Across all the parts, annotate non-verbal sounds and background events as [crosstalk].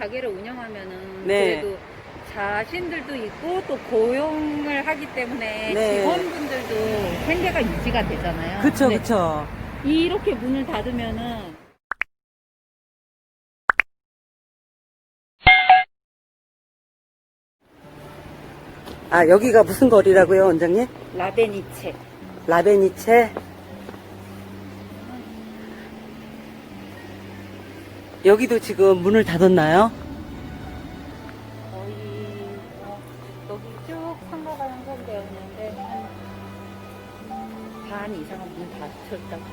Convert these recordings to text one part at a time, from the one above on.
가게를 운영하면은 네. 그래도 자신들도 있고 또 고용을 하기 때문에 네. 직원분들도 생계가 유지가 되잖아요. 그쵸, 근데 그쵸. 이렇게 문을 닫으면은 아, 여기가 무슨 거리라고요, 원장님? 라베니체 라베니체? 여기도 지금 문을 닫았나요? 거의 어, 여기 쭉 상가가 형성되어 있는데 한 반 이상은 문 닫혔다고.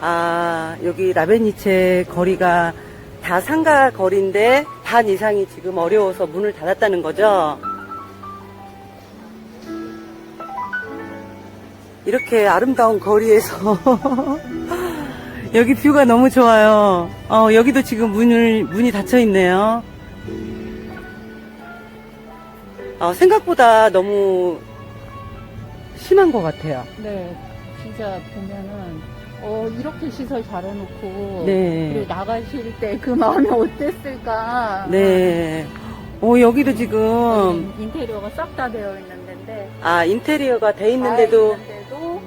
아, 여기 라베니체 거리가 다 상가 거리인데 반 이상이 지금 어려워서 문을 닫았다는 거죠? 이렇게 아름다운 거리에서 [laughs] 여기 뷰가 너무 좋아요. 어, 여기도 지금 문을, 문이 닫혀 있네요. 어, 생각보다 너무 심한 것 같아요. 네, 진짜 보면은 어 이렇게 시설 잘 해놓고 네. 그리고 나가실 때 그 마음이 어땠을까? 네. 오, 여기도 지금, 음, 인테리어가 싹 다 되어 있는 데인데 아, 인테리어가 돼 있는데도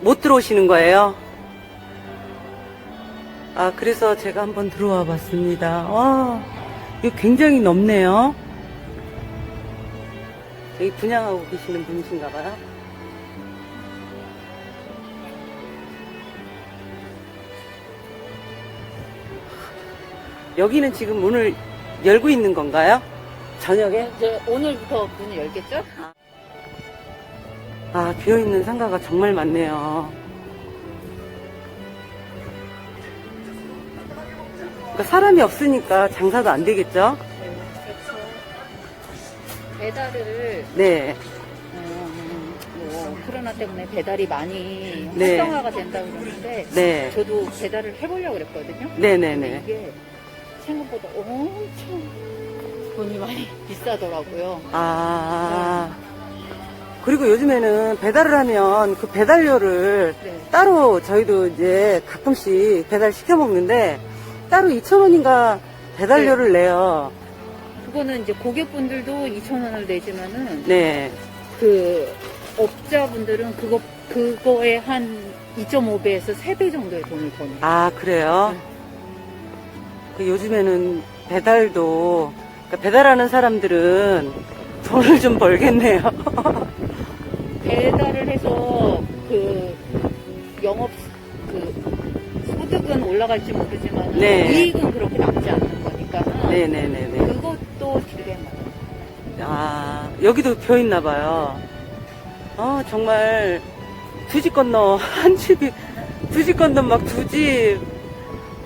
못 들어오시는 거예요? 아, 그래서 제가 한번 들어와 봤습니다. 와, 이거 굉장히 넓네요. 여기 분양하고 계시는 분이신가 봐요. 여기는 지금 문을 열고 있는 건가요? 저녁에? 이제 오늘부터 문을 열겠죠? 아, 비어있는 상가가 정말 많네요. 그러니까 사람이 없으니까 장사도 안 되겠죠? 네, 그렇죠. 배달을 네. 음, 뭐 코로나 때문에 배달이 많이 네. 활성화가 된다고 그러는데 네. 저도 배달을 해보려고 그랬거든요. 네네네. 근데 이게 생각보다 엄청 돈이 많이 [laughs] 비싸더라고요. 아. 그리고 요즘에는 배달을 하면 그 배달료를 네. 따로 저희도 이제 가끔씩 배달 시켜 먹는데 따로 2,000원인가 배달료를 내요. 그거는 이제 고객분들도 2,000원을 내지만은 네. 그 업자분들은 그거 그거에 한 2.5배에서 3배 정도의 돈을 버는. 아, 그래요? 그 요즘에는 배달도, 그러니까 배달하는 사람들은 돈을 좀 벌겠네요. [laughs] 배달을 해서 그 소득은 올라갈지 모르지만 네. 이익은 그렇게 남지 않는 거니까 네네네네. 그것도 딜레마. 아, 여기도 벼 있나 봐요. 아, 정말 두 집 건너 한 집이 두 집 건너 막 두 집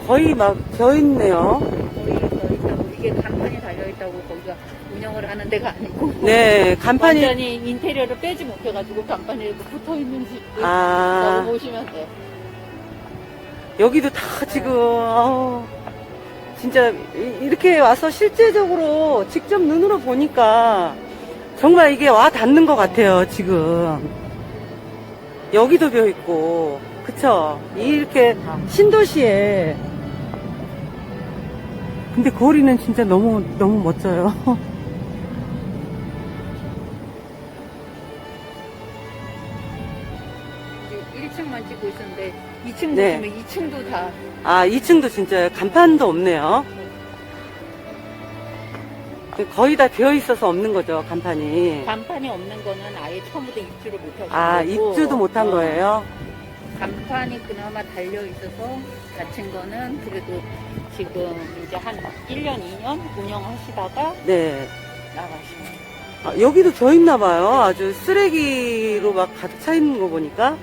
거의 막벼 있네요. 거의 더 있다고 이게 간판이 달려 있다고 거기가 운영을 하는 데가 아니고 네, 간판이 완전히 인테리어를 빼지 못해가지고 간판이 이렇게 붙어 있는 집들 아. 라고 보시면 돼요. 여기도 다 지금 아우, 진짜 이- 이렇게 와서 실제적으로 직접 눈으로 보니까 정말 이게 와 닿는 것 같아요 지금. 여기도 벼 있고 그쵸? 이렇게 신도시에. 근데 거리는 진짜 너무 너무 멋져요 [laughs] 2층 네. 보시면 2층도 다 아 2층도 진짜 간판도 없네요 거의 다 비어 있어서 없는 거죠 간판이 간판이 없는 거는 아예 처음부터 입주를 못하신 아 거고 입주도 못한 어, 거예요 간판이 그나마 달려 있어서 닫힌 거는 그래도 지금 이제 한 1년, 2년 운영하시다가 네 나가신 거예요. 아, 여기도 벼 있나 봐요. 아주 쓰레기로 막 가득 차 있는 거 보니까.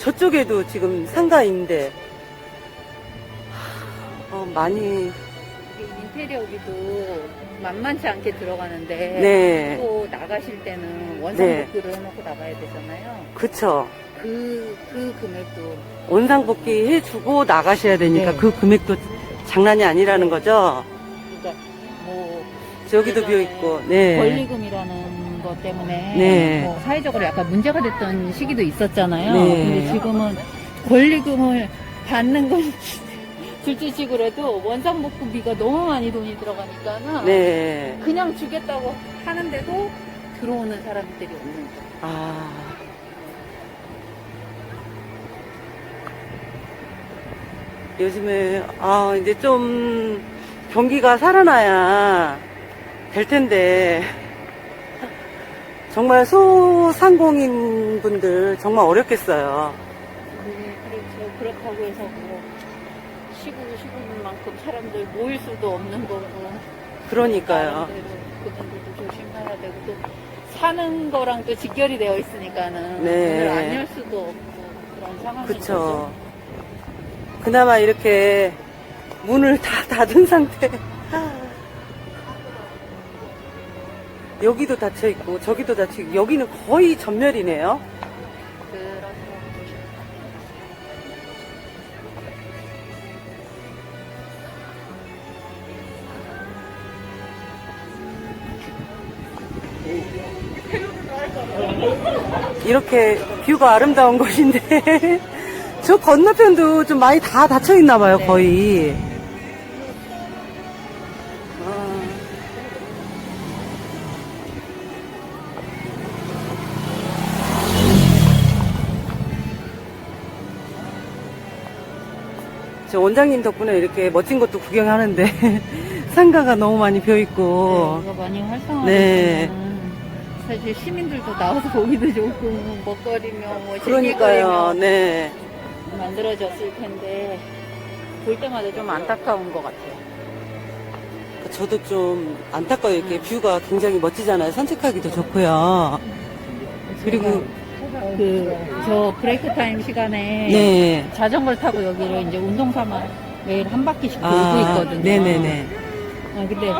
저쪽에도 지금 상가인데. 하, 어, 많이, 인테리어비도 만만치 않게 들어가는데 네. 또 나가실 때는 네. 원상복구를 해놓고 나가야 되잖아요. 그쵸. 그, 그 금액도 원상복귀 해주고 나가셔야 되니까 네. 그 금액도 장난이 아니라는 거죠. 그러니까 뭐 저기도 비어 있고, 네. 권리금이라는 것 때문에 네. 뭐 사회적으로 약간 문제가 됐던 시기도 있었잖아요. 네. 근데 지금은 권리금을 받는 건 [laughs] 둘째식으로 해도 원상복구비가 너무 많이 돈이 들어가니까는 네. 그냥 주겠다고 하는데도 들어오는 사람들이 없는 거예요. 아. 요즘에, 아, 이제 좀 경기가 살아나야 될 텐데, 정말 소상공인 분들 정말 어렵겠어요. 네, 그렇죠. 그렇다고 해서 뭐 시구 시구인 만큼 사람들 모일 수도 없는 거고. 그러니까요. 그분들도 조심해야 되고 또 사는 거랑 또 직결이 되어 있으니까는 네. 문을 안 열 수도 없고 그런 그쵸. 거죠. 그나마 이렇게 문을 다 닫은 상태. 여기도 닫혀 있고, 저기도 닫혀 있고, 여기는 거의 전멸이네요. 이렇게 뷰가 아름다운 [laughs] 곳인데, 저 건너편도 좀 많이 다 닫혀 있나 봐요, 네. 거의. 저 원장님 덕분에 이렇게 멋진 것도 구경하는데 [laughs] 상가가 너무 많이 비어 있고 네, 많이 활성화되면 네. 사실 시민들도 나와서 [laughs] 보기도 좋고 먹거리며 뭐 그러니까요. 즐길거리며 네. 만들어졌을 텐데 볼 때마다 좀 안타까운 것 같아요. 저도 좀 안타까워요. 이렇게 음. 뷰가 굉장히 멋지잖아요. 산책하기도 좋고요. 그리고 그 저 브레이크 타임 시간에 네. 자전거를 타고 여기를 이제 운동 삼아 매일 한 바퀴씩 돌고 아, 있거든요. 네네네. 아, 근데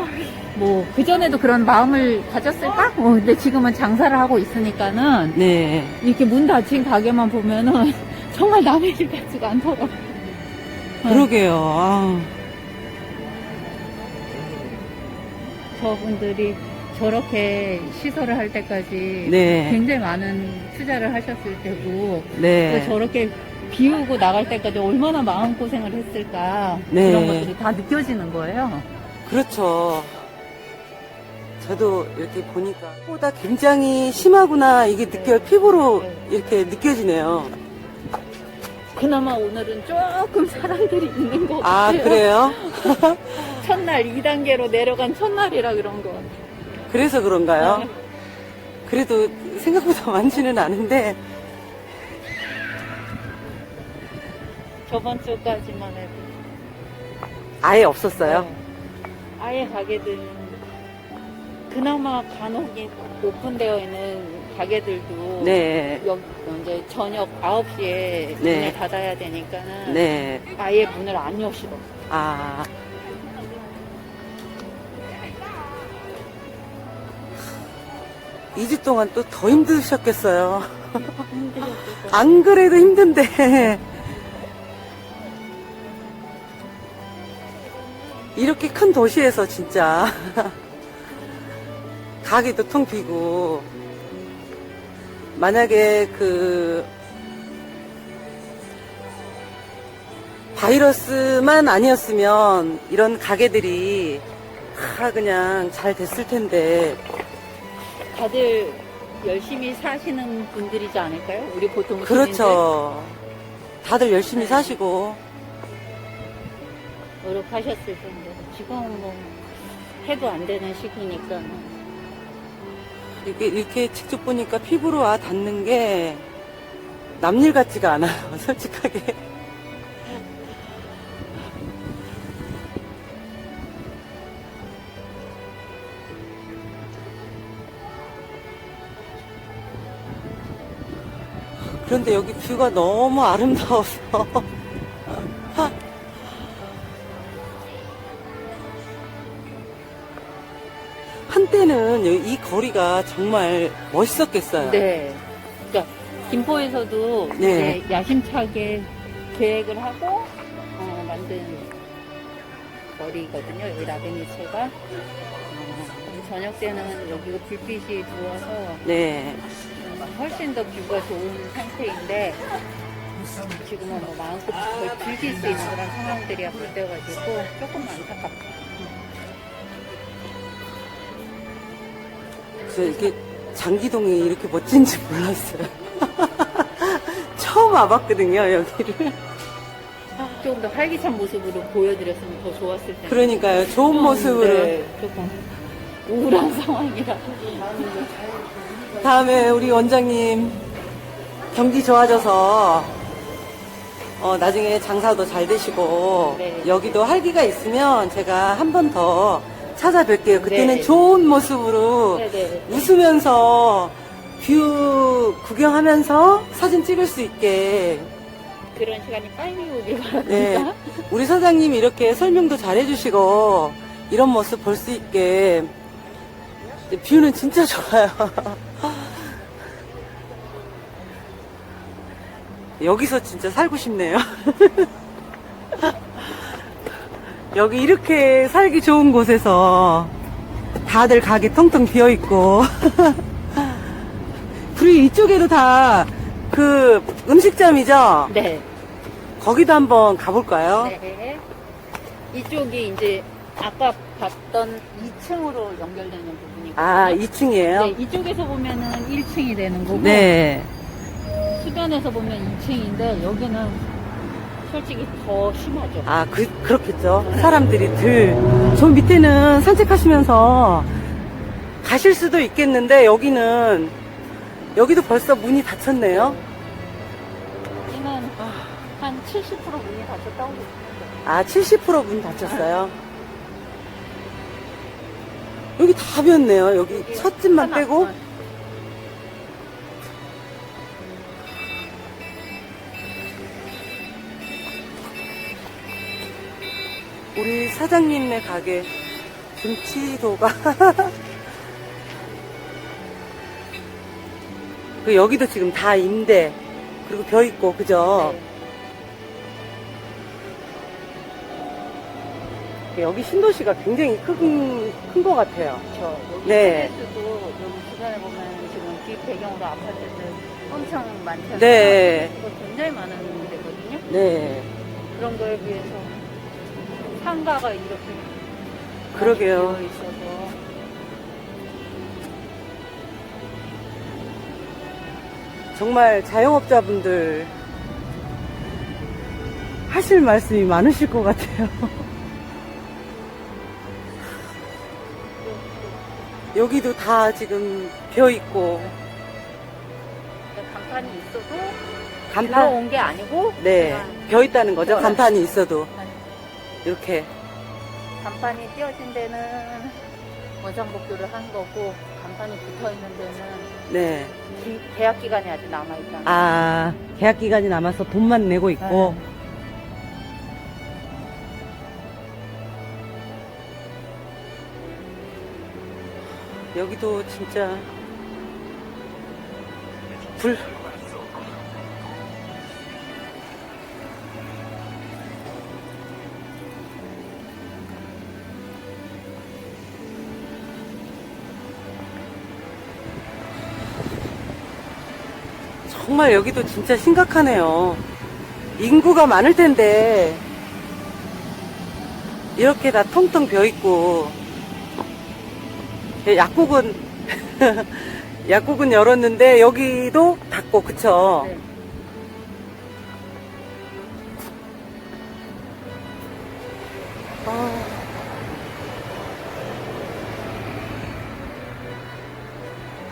뭐 그전에도 그런 마음을 가졌을까? 어, 근데 지금은 장사를 하고 있으니까는 네. 이렇게 문 닫힌 가게만 보면은 [laughs] 정말 남의 집 같지가 않더라고요. 그러게요. 아, 저분들이 저렇게 시설을 할 때까지 네. 굉장히 많은 투자를 하셨을 테고 또 네. 저렇게 비우고 나갈 때까지 얼마나 마음고생을 했을까 네. 그런 것들이 다 느껴지는 거예요. 그렇죠. 저도 이렇게 보니까 보다 굉장히 심하구나 이게 느껴요. 피부로 네. 이렇게 느껴지네요. 그나마 오늘은 조금 사람들이 있는 것 아, 같아요. 그래요? [laughs] 첫날 2단계로 내려간 첫날이라 그런 거. 그래서 그런가요? 네. 그래도 생각보다 많지는 않은데, 저번 주까지만 해도. 아예 없었어요. 네. 아예 가게들은 그나마 간혹이 오픈되어 있는 가게들도 네. 여기 이제 저녁 9시에 네. 문을 닫아야 되니까는 네. 아예 문을 안 여시러. 아. 이주 동안 또 더 [laughs] 힘드셨겠어요. 안 그래도 힘든데. 이렇게 큰 도시에서 진짜. [laughs] 가게도 통 비고. 만약에 그, 바이러스만 아니었으면 이런 가게들이 다 그냥 잘 됐을 텐데. 다들 열심히 사시는 분들이지 않을까요? 우리 보통? 그렇죠. 다들 열심히 네. 사시고. 노력하셨을 텐데 지금은 뭐 해도 안 되는 시기니까 이렇게, 이렇게 직접 보니까 피부로 와 닿는 게 남일 같지가 않아요, [laughs] 솔직하게. 그런데 여기 뷰가 너무 아름다워서. [laughs] 한때는 이 거리가 정말 멋있었겠어요. 네. 그러니까 김포에서도 네. 이제 야심차게 계획을 하고 어, 만든 거리거든요. 여기 라베니체가 어, 저녁 때는 여기가 불빛이 들어와서 네. 훨씬 더 뷰가 좋은 상태인데 지금은 뭐 마음껏 걸 즐길 수 있는 그런 상황들이 못 돼가지고 조금 안타깝다. 저 이렇게 장기동이 이렇게 멋진지 몰랐어요. [laughs] 처음 와봤거든요, 여기를. 조금 더 활기찬 모습으로 보여드렸으면 더 좋았을 텐데. 그러니까요, 좋은 모습으로. 네, 조금 우울한 [laughs] 상황이라. 다음에 우리 원장님 경기 좋아져서 어, 나중에 장사도 잘 되시고 네. 여기도 활기가 있으면 제가 한 번 더 찾아뵐게요. 그때는 네. 좋은 모습으로 네네. 웃으면서 뷰 구경하면서 사진 찍을 수 있게 그런 시간이 빨리 오길 바랍니다. 네. 우리 사장님이 이렇게 설명도 잘 해주시고 이런 모습 볼 수 있게 뷰는 진짜 좋아요. 여기서 진짜 살고 싶네요. 여기 이렇게 살기 좋은 곳에서 다들 가게 텅텅 비어 있고 그리고 이쪽에도 다 그 음식점이죠. 네. 거기도 한번 가볼까요? 네. 이쪽이 이제 아까 봤던 2층으로 연결되는 부분 이거든요. 아, 2층이에요? 네, 이쪽에서 보면은 1층이 되는 거고 네. 수변에서 보면 2층인데 여기는 솔직히 더 심하죠. 아, 그, 그렇겠죠. 사람들이 들. 저 밑에는 산책하시면서 가실 수도 있겠는데, 여기는, 여기도 벌써 문이 닫혔네요. 여기는 한 70% 문이 닫혔다고 보시면 돼요. 아, 70%문 닫혔어요. 여기 다 비었네요. 여기 첫 집만 하나, 빼고. 어, 우리 사장님네 가게 김치도가 [laughs] 그 여기도 지금 다 임대 그리고 벼 있고 그죠 네, 여기 신도시가 굉장히 큰 큰 것 같아요 저 여기 네. 스도 여기 주변에 보면 지금 뒷 배경으로 아파트들 엄청 많잖아요. 네. 굉장히 많은 데거든요. 네 그런 거에 비해서 상가가 이렇게 그러게요. 많이 되어 있어서 정말 자영업자분들 하실 말씀이 많으실 것 같아요 [laughs] 여기도 다 지금 벼 있고 간판이 있어도 간판 들어온 게 아니고 네, 그냥 벼 있다는 거죠. 네. 간판이 있어도 이렇게 간판이 띄어진 데는 원상복구를 한 거고 간판이 붙어 있는 데는 네. 기- 계약 기간이 아직 남아 있다. 아 계약 기간이 남아서 돈만 내고 있고 네. 여기도 진짜 불 정말 여기도 진짜 심각하네요. 인구가 많을 텐데 이렇게 다 통통 비어 있고 예, 약국은 [laughs] 약국은 열었는데 여기도 닫고 그쵸? 네. 아.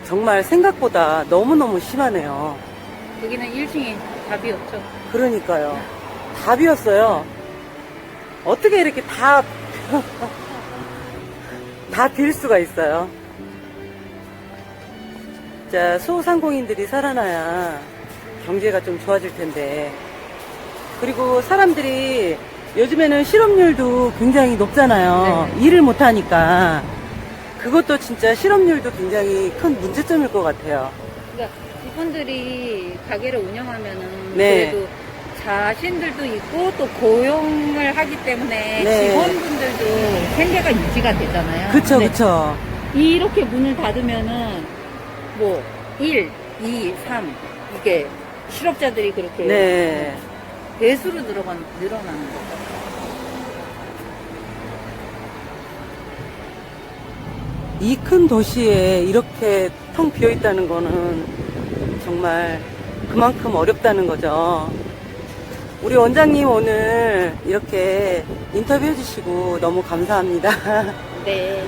정말 생각보다 너무너무 심하네요. 여기는 1층이 답이었죠. 그러니까요. 다 비었어요. 어떻게 이렇게 다, 다빌 수가 있어요. 자, 소상공인들이 살아나야 경제가 좀 좋아질 텐데. 그리고 사람들이 요즘에는 실업률도 굉장히 높잖아요. 일을 못하니까. 그것도 진짜 실업률도 굉장히 큰 문제점일 것 같아요. 그러니까 이분들이 가게를 운영하면은 네. 그래도 자신들도 있고 또 고용을 하기 때문에 네. 직원분들도 생계가 유지가 되잖아요. 그쵸, 근데 그쵸. 이렇게 문을 닫으면은 뭐 1, 2, 3 이게 실업자들이 그렇게 네. 배수로 늘어간, 늘어나는 거죠. 이 큰 도시에 이렇게 텅 비어 있다는 거는 정말 그만큼 어렵다는 거죠. 우리 원장님 오늘 이렇게 인터뷰 해 주시고 너무 감사합니다. [laughs] 네.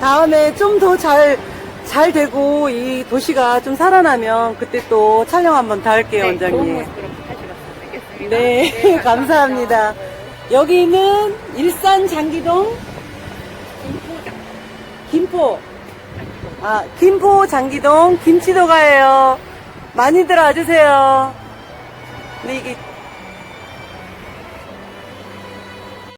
다음에 좀 더 잘, 잘 되고 이 도시가 좀 살아나면 그때 또 촬영 한번 더 할게요, 네, 좋은 원장님. 모습으로 하시겠습니다. 되겠습니다. 네, [laughs] 감사합니다. 여기는 일산 장기동 김포장. 김포. 아, 김포 장기동 김치도가예요. 많이들 와주세요. 근데 이게